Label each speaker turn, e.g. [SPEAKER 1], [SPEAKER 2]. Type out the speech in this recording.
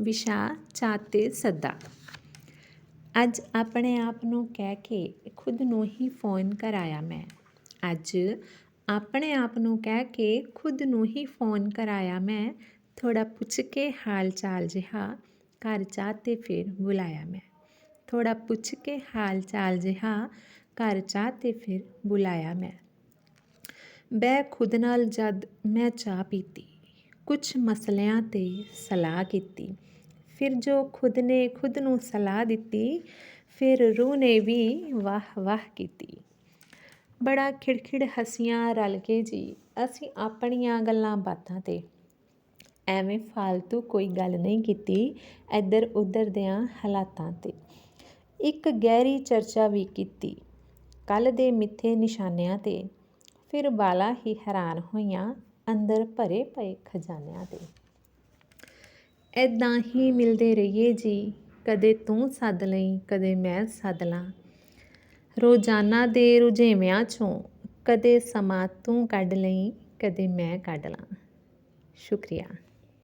[SPEAKER 1] ਵਿਸ਼ਾ ਚਾਤੇ ਸੱਦਾ। ਅੱਜ ਆਪਣੇ ਆਪ ਨੂੰ ਕਹਿ ਕੇ ਖੁਦ ਨੂੰ ਹੀ ਫੋਨ ਕਰਾਇਆ ਮੈਂ। ਅੱਜ ਆਪਣੇ ਆਪ ਨੂੰ ਕਹਿ ਕੇ ਖੁਦ ਨੂੰ ਹੀ ਫੋਨ ਕਰਾਇਆ ਮੈਂ। ਥੋੜਾ ਪੁੱਛ ਕੇ ਹਾਲ ਚਾਲ ਜਿਹਾ ਘਰ ਚਾਤੇ ਫਿਰ ਬੁਲਾਇਆ ਮੈਂ। ਥੋੜਾ ਪੁੱਛ ਕੇ ਹਾਲ ਚਾਲ ਜਿਹਾ ਘਰ ਚਾਤੇ ਫਿਰ ਬੁਲਾਇਆ ਮੈਂ। ਬੈ ਖੁਦ ਨਾਲ ਜਦ ਮੈਂ ਚਾਹ ਪੀਤੀ। ਕੁਝ ਮਸਲਿਆਂ ਤੇ ਸਲਾਹ ਕੀਤੀ। ਫਿਰ ਜੋ ਖੁਦ ਨੇ ਖੁਦ ਨੂੰ ਸਲਾਹ ਦਿੱਤੀ, ਫਿਰ ਰੂਹ ਨੇ ਵੀ ਵਾਹ ਵਾਹ ਕੀਤੀ। ਬੜਾ ਖਿੜਖਿੜ ਹਸੀਆਂ ਰਲ ਕੇ ਜੀ, ਅਸੀਂ ਆਪਣੀਆਂ ਗੱਲਾਂ ਬਾਤਾਂ ਤੇ। ਐਵੇਂ ਫालतू ਕੋਈ ਗੱਲ ਨਹੀਂ ਕੀਤੀ ਇੱਧਰ ਉੱਧਰ ਦਿਆਂ ਹਾਲਾਤਾਂ ਤੇ। ਇੱਕ ਗਹਿਰੀ ਚਰਚਾ ਵੀ ਕੀਤੀ ਕੱਲ ਦੇ ਮਿੱਥੇ ਨਿਸ਼ਾਨਿਆਂ ਤੇ। ਫਿਰ ਬਾਲਾ ਹੀ ਹੈਰਾਨ ਹੋਈਆਂ ਅੰਦਰ ਭਰੇ ਪਏ ਖਜ਼ਾਨਿਆਂ ਦੇ। ਐਦਾਂ ਹੀ ਮਿਲਦੇ ਰਹੀਏ ਜੀ, ਕਦੇ ਤੂੰ ਸੱਦ ਲਈ, ਕਦੇ ਮੈਂ ਸੱਦ ਲਾਂ। ਰੋਜ਼ਾਨਾ ਦੇ ਰੁਝੇਵਿਆਂ ਚੋਂ, ਕਦੇ ਸਮਾਂ ਤੂੰ ਕੱਢ ਲਈ, ਕਦੇ ਮੈਂ ਕੱਢ ਲਾਂ। ਸ਼ੁਕਰੀਆ।